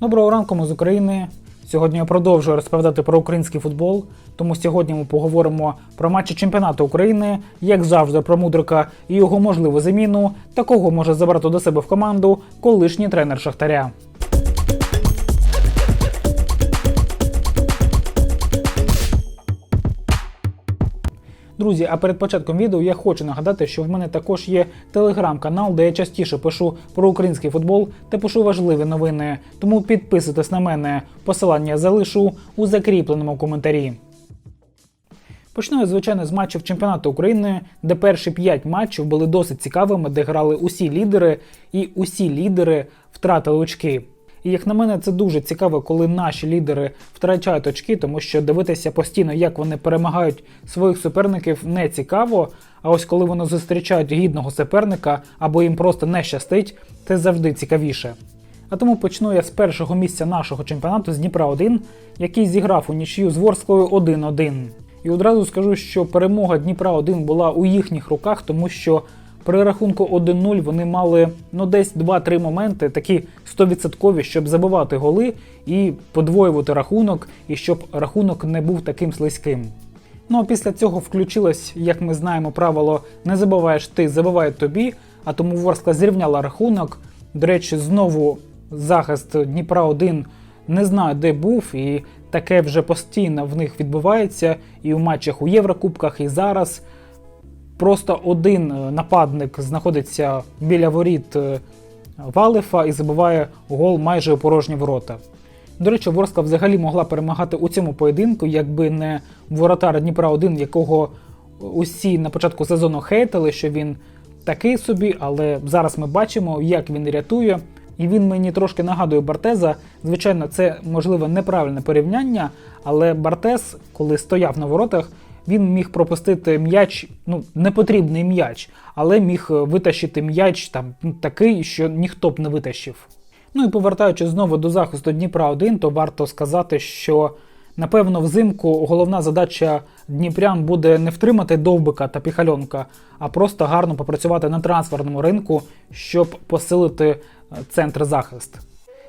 Доброго ранку, ми з України. Сьогодні я продовжую розповідати про український футбол. Тому сьогодні ми поговоримо про матчі чемпіонату України, як завжди, про Мудрика і його можливу заміну, та кого може забрати до себе в команду колишній тренер Шахтаря. Друзі, а перед початком відео я хочу нагадати, що в мене також є телеграм-канал, де я частіше пишу про український футбол та пишу важливі новини. Тому підписуйтесь на мене. Посилання залишу у закріпленому коментарі. Почну я, звичайно, з матчів чемпіонату України, де перші п'ять матчів були досить цікавими, де грали усі лідери, і усі лідери втратили очки. І як на мене, це дуже цікаво, коли наші лідери втрачають очки, тому що дивитися постійно, як вони перемагають своїх суперників, не цікаво. А ось коли вони зустрічають гідного суперника або їм просто не щастить, це завжди цікавіше. А тому почну я з першого місця нашого чемпіонату з Дніпра 1, який зіграв у нічию з Ворською 1-1. І одразу скажу, що перемога Дніпра 1 була у їхніх руках, тому що при рахунку 1-0 вони мали ну десь 2-3 моменти, такі 100%, щоб забивати голи і подвоювати рахунок, і щоб рахунок не був таким слизьким. Ну а після цього включилось, як ми знаємо, правило не забуваєш ти, забивають тобі. А тому Ворскла зрівняла рахунок. До речі, знову захист Дніпра 1 не знаю, де був, і таке вже постійно в них відбувається і у матчах у Єврокубках, і зараз. Просто один е, нападник знаходиться біля воріт е, Валифа і забиває гол майже у порожні ворота. До речі, Ворскла взагалі могла перемагати у цьому поєдинку, якби не воротар Дніпра 1 якого усі на початку сезону хейтили, що він такий собі, але зараз ми бачимо, як він рятує. І він мені трошки нагадує Бартеза. Звичайно, це можливо неправильне порівняння, але Бартез, коли стояв на воротах, він міг пропустити м'яч, ну непотрібний м'яч, але міг витащити м'яч там ну, такий, що ніхто б не витащив. Ну і повертаючись знову до захисту Дніпра 1, то варто сказати, що напевно взимку головна задача Дніпрян буде не втримати довбика та піхальонка, а просто гарно попрацювати на трансферному ринку, щоб посилити е, центр захист.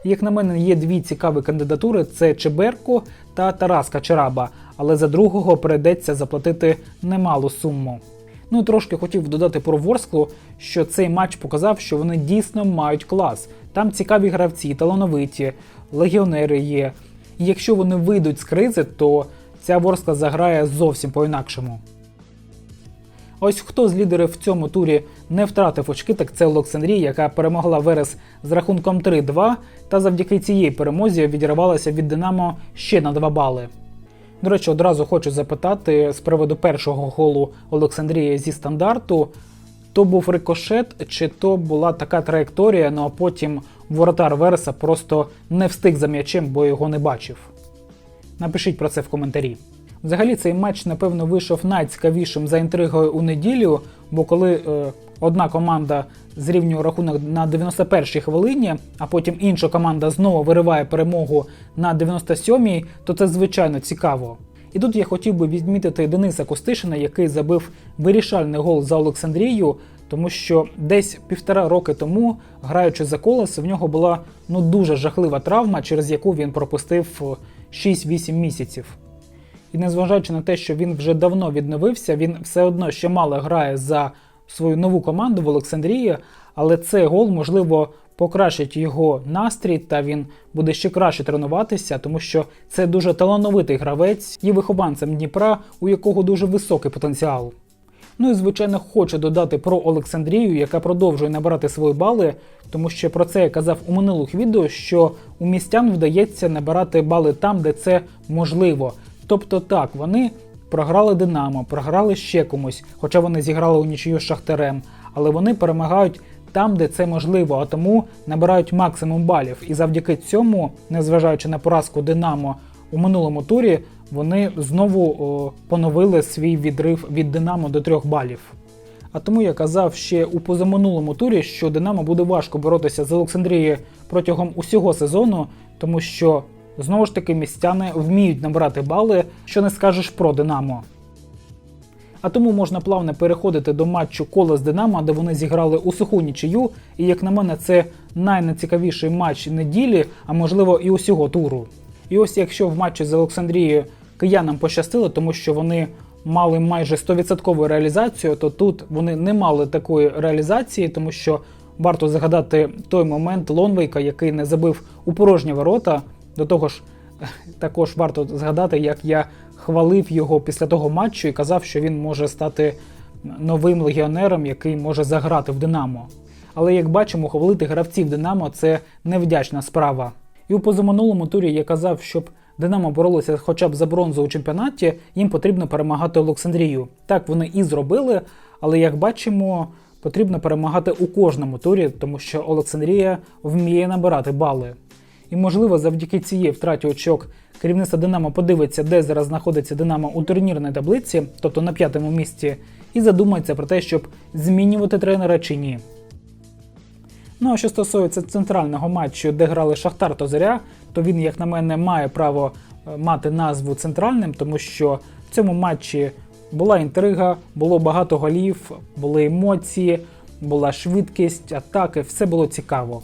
Як на мене, є дві цікаві кандидатури: це Чеберко та Тарас Качараба, але за другого прийдеться заплатити немалу суму. Ну і трошки хотів додати про Ворсклу, що цей матч показав, що вони дійсно мають клас. Там цікаві гравці, талановиті, легіонери є. І якщо вони вийдуть з кризи, то ця Ворскла заграє зовсім по-інакшому. Ось хто з лідерів в цьому турі не втратив очки, так це Олександрія, яка перемогла Верес з рахунком 3-2, та завдяки цієї перемозі відірвалася від Динамо ще на 2 бали. До речі, одразу хочу запитати з приводу першого голу Олександрії зі стандарту. То був рикошет, чи то була така траєкторія, ну а потім воротар Верса просто не встиг за м'ячем, бо його не бачив. Напишіть про це в коментарі. Взагалі, цей матч, напевно, вийшов найцікавішим за інтригою у неділю, бо коли е, одна команда зрівнює рахунок на 91-й хвилині, а потім інша команда знову вириває перемогу на 97-й, то це звичайно цікаво. І тут я хотів би відмітити Дениса Костишина, який забив вирішальний гол за Олександрію, тому що десь півтора роки тому, граючи за колес, в нього була ну дуже жахлива травма, через яку він пропустив 6-8 місяців. І незважаючи на те, що він вже давно відновився, він все одно ще мало грає за свою нову команду в Олександрії, але цей гол, можливо, покращить його настрій, та він буде ще краще тренуватися, тому що це дуже талановитий гравець і вихованцем Дніпра, у якого дуже високий потенціал. Ну і звичайно, хочу додати про Олександрію, яка продовжує набирати свої бали, тому що про це я казав у минулих відео, що у містян вдається набирати бали там, де це можливо. Тобто так, вони програли Динамо, програли ще комусь, хоча вони зіграли у нічию з Шахтарем, але вони перемагають там, де це можливо, а тому набирають максимум балів. І завдяки цьому, незважаючи на поразку Динамо у минулому турі, вони знову о, поновили свій відрив від Динамо до трьох балів. А тому я казав ще у позаминулому турі, що Динамо буде важко боротися з Олександрією протягом усього сезону, тому що знову ж таки містяни вміють набирати бали, що не скажеш про Динамо. А тому можна плавно переходити до матчу кола з Динамо, де вони зіграли у суху нічию. І як на мене, це найнецікавіший матч неділі, а можливо і усього туру. І ось якщо в матчі з Олександрією киянам пощастило, тому що вони мали майже 100% реалізацію, то тут вони не мали такої реалізації, тому що варто згадати той момент Лонвейка, який не забив у порожні ворота. До того ж, також варто згадати, як я хвалив його після того матчу і казав, що він може стати новим легіонером, який може заграти в Динамо. Але як бачимо, хвалити гравців Динамо це невдячна справа. І у позаминулому турі я казав, щоб Динамо боролося хоча б за бронзу у чемпіонаті, їм потрібно перемагати Олександрію. Так вони і зробили, але як бачимо, потрібно перемагати у кожному турі, тому що Олександрія вміє набирати бали. І, можливо, завдяки цієї втраті очок керівництво Динамо подивиться, де зараз знаходиться Динамо у турнірній таблиці, тобто на п'ятому місці, і задумається про те, щоб змінювати тренера чи ні. Ну а що стосується центрального матчу, де грали Шахтар та Зоря, то він, як на мене, має право е, мати назву центральним, тому що в цьому матчі була інтрига, було багато голів, були емоції, була швидкість, атаки, все було цікаво.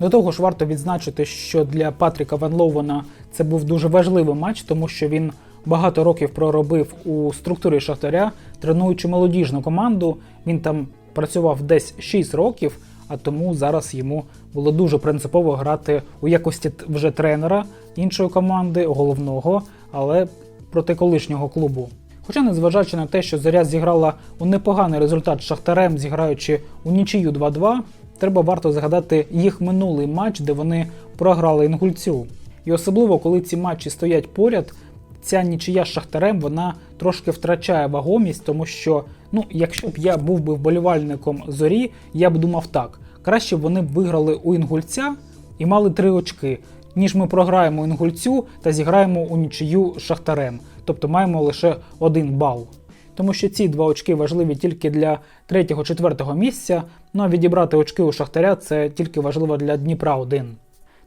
До того ж, варто відзначити, що для Патріка Ван Ловена це був дуже важливий матч, тому що він багато років проробив у структурі Шахтаря, тренуючи молодіжну команду. Він там працював десь 6 років, а тому зараз йому було дуже принципово грати у якості вже тренера іншої команди, головного, але проти колишнього клубу. Хоча, незважаючи на те, що Зоря зіграла у непоганий результат з Шахтарем, зіграючи у нічию 2-2, треба варто згадати їх минулий матч, де вони програли інгульцю. І особливо, коли ці матчі стоять поряд, ця нічия з Шахтарем вона трошки втрачає вагомість, тому що, ну, якщо б я був би вболівальником зорі, я б думав так: краще б вони б виграли у інгульця і мали три очки, ніж ми програємо інгульцю та зіграємо у нічию з Шахтарем. Тобто маємо лише один бал. Тому що ці два очки важливі тільки для третього-четвертого місця. Ну а відібрати очки у Шахтаря це тільки важливо для Дніпра 1.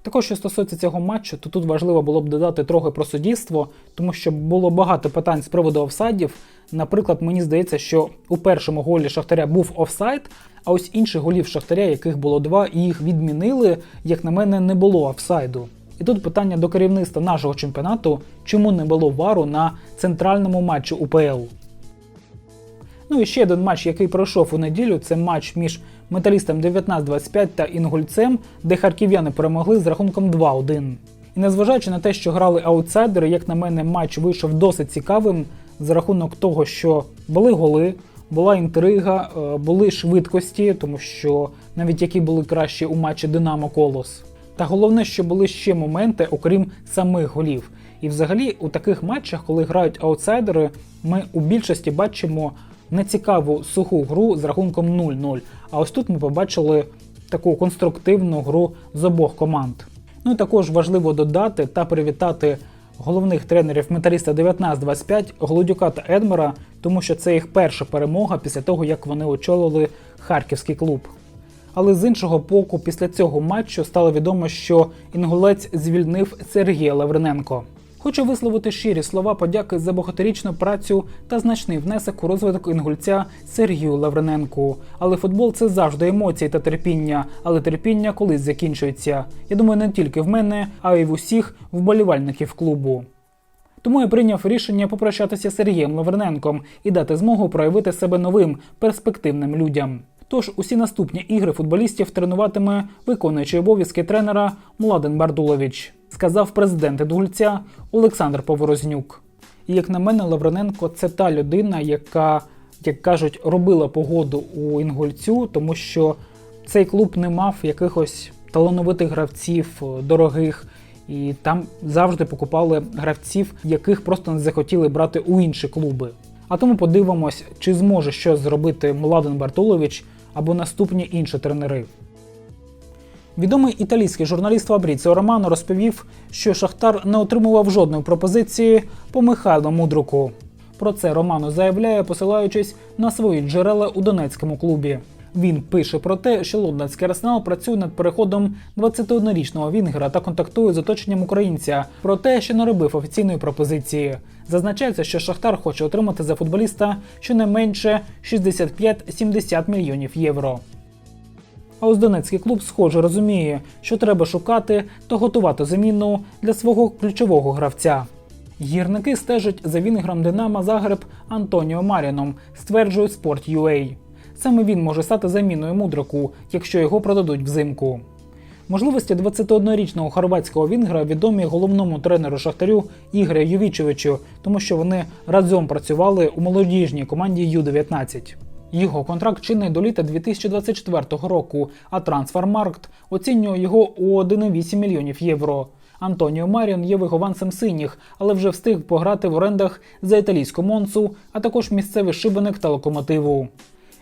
Також, що стосується цього матчу, то тут важливо було б додати трохи про суддівство, тому що було багато питань з приводу офсайдів. Наприклад, мені здається, що у першому голі Шахтаря був офсайд, а ось інших голів Шахтаря, яких було два, і їх відмінили, як на мене, не було офсайду. І тут питання до керівництва нашого чемпіонату, чому не було вару на центральному матчі УПЛ. Ну і ще один матч, який пройшов у неділю, це матч між металістом 19-25 та Інгульцем, де харків'яни перемогли з рахунком 2-1. І незважаючи на те, що грали аутсайдери, як на мене, матч вийшов досить цікавим за рахунок того, що були голи, була інтрига, е, були швидкості, тому що навіть які були кращі у матчі Динамо Колос. Та головне, що були ще моменти, окрім самих голів. І взагалі у таких матчах, коли грають аутсайдери, ми у більшості бачимо нецікаву суху гру з рахунком 0-0. А ось тут ми побачили таку конструктивну гру з обох команд. Ну і також важливо додати та привітати головних тренерів металіста 19-25 Голодюка та Едмера, тому що це їх перша перемога після того, як вони очолили харківський клуб. Але з іншого боку, після цього матчу стало відомо, що інгулець звільнив Сергія Лавриненко. Хочу висловити щирі слова подяки за багаторічну працю та значний внесок у розвиток інгульця Сергію Лавриненку. Але футбол це завжди емоції та терпіння, але терпіння колись закінчується. Я думаю, не тільки в мене, а й в усіх вболівальників клубу. Тому я прийняв рішення попрощатися з Сергієм Лавриненком і дати змогу проявити себе новим перспективним людям. Тож усі наступні ігри футболістів тренуватиме виконуючий обов'язки тренера Младен Бардулович, сказав президент Інгульця Олександр Поворознюк. І як на мене, Лавриненко це та людина, яка, як кажуть, робила погоду у Інгульцю, тому що цей клуб не мав якихось талановитих гравців, е, дорогих. І там завжди покупали гравців, яких просто не захотіли брати у інші клуби. А тому подивимось, чи зможе щось зробити Младен Бартулович або наступні інші тренери. Відомий італійський журналіст Фабріціо Романо розповів, що Шахтар не отримував жодної пропозиції по Михайлу Мудруку. Про це Романо заявляє, посилаючись на свої джерела у донецькому клубі. Він пише про те, що лондонський арсенал працює над переходом 21-річного Вінгера та контактує з оточенням українця, про те, що не робив офіційної пропозиції. Зазначається, що Шахтар хоче отримати за футболіста щонайменше 65-70 мільйонів євро. А ось Донецький клуб, схоже, розуміє, що треба шукати та готувати заміну для свого ключового гравця. Гірники стежать за вінгром Динамо Загреб Антоніо Маріном, стверджує Sport.ua. Саме він може стати заміною мудрику, якщо його продадуть взимку. Можливості 21-річного хорватського вінгра відомі головному тренеру Шахтарю Ігоря Ювічевичу, тому що вони разом працювали у молодіжній команді Ю-19. Його контракт чинний до літа 2024 року, а Трансфермаркт оцінює його у 1,8 мільйонів євро. Антоніо Маріон є вихованцем синіх, але вже встиг пограти в орендах за італійську Монцу, а також місцевий шибеник та локомотиву.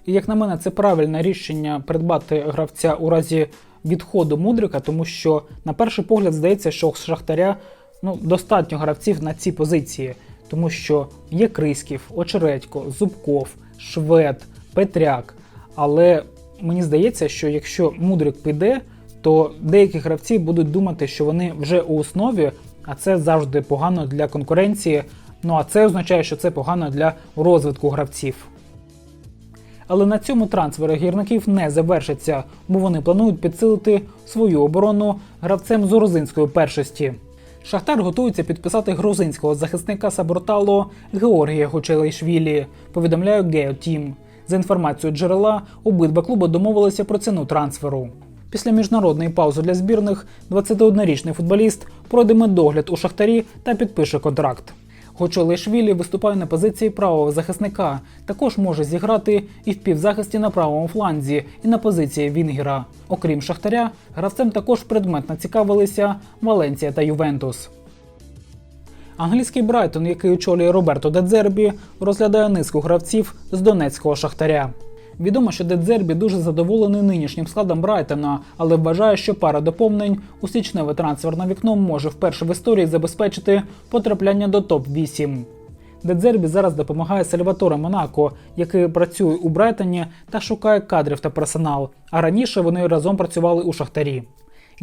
І як на мене, це правильне рішення придбати гравця у разі відходу мудрика, тому що на перший погляд здається, що у Шахтаря ну, достатньо гравців на ці позиції, тому що є Криськів, Очередько, Зубков, Швед, Петряк. Але мені здається, що якщо мудрик піде, то деякі гравці будуть думати, що вони вже у основі, а це завжди погано для конкуренції. Ну а це означає, що це погано для розвитку гравців. Але на цьому трансфери гірників не завершаться, бо вони планують підсилити свою оборону гравцем з грузинської першості. Шахтар готується підписати грузинського захисника Сабортало Георгія Гочелейшвілі, повідомляє Гео Тім. За інформацією джерела, обидва клуби домовилися про ціну трансферу. Після міжнародної паузи для збірних 21-річний футболіст пройде медогляд у Шахтарі та підпише контракт. Гочолейшвілі виступає на позиції правого захисника, також може зіграти і в півзахисті на правому фланзі, і на позиції Вінгера. Окрім Шахтаря, гравцем також предметно цікавилися Валенція та Ювентус. Англійський Брайтон, який очолює Роберто Дедзербі, розглядає низку гравців з донецького шахтаря. Відомо, що Дедзербі дуже задоволений нинішнім складом Брайтона, але вважає, що пара доповнень у січневе трансферне вікно може вперше в історії забезпечити потрапляння до топ-8. Дедзербі зараз допомагає Сальваторе Монако, який працює у Брайтоні та шукає кадрів та персонал. А раніше вони разом працювали у Шахтарі.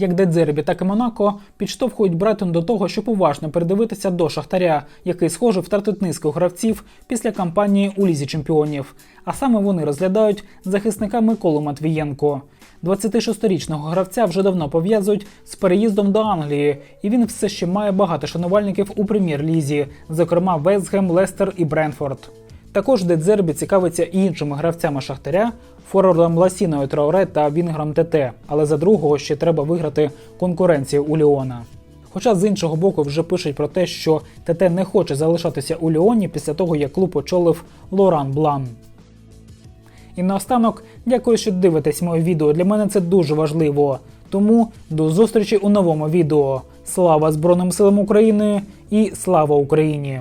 Як Дедзербі, так і Монако підштовхують Брайтон до того, щоб уважно передивитися до Шахтаря, який схоже втратить низку гравців після кампанії у лізі чемпіонів. А саме вони розглядають захисника Миколу Матвієнко. 26-річного гравця вже давно пов'язують з переїздом до Англії, і він все ще має багато шанувальників у прем'єр-лізі, зокрема Вестгем, Лестер і Бренфорд. Також Дедзербі цікавиться і іншими гравцями Шахтаря, форвардом Ласіною Трауре та Вінгром ТТ, але за другого ще треба виграти конкуренцію у Ліона. Хоча з іншого боку вже пишуть про те, що ТТ не хоче залишатися у Ліоні після того, як клуб очолив Лоран Блан. І наостанок, дякую, що дивитесь моє відео. Для мене це дуже важливо. Тому до зустрічі у новому відео. Слава Збройним силам України і слава Україні!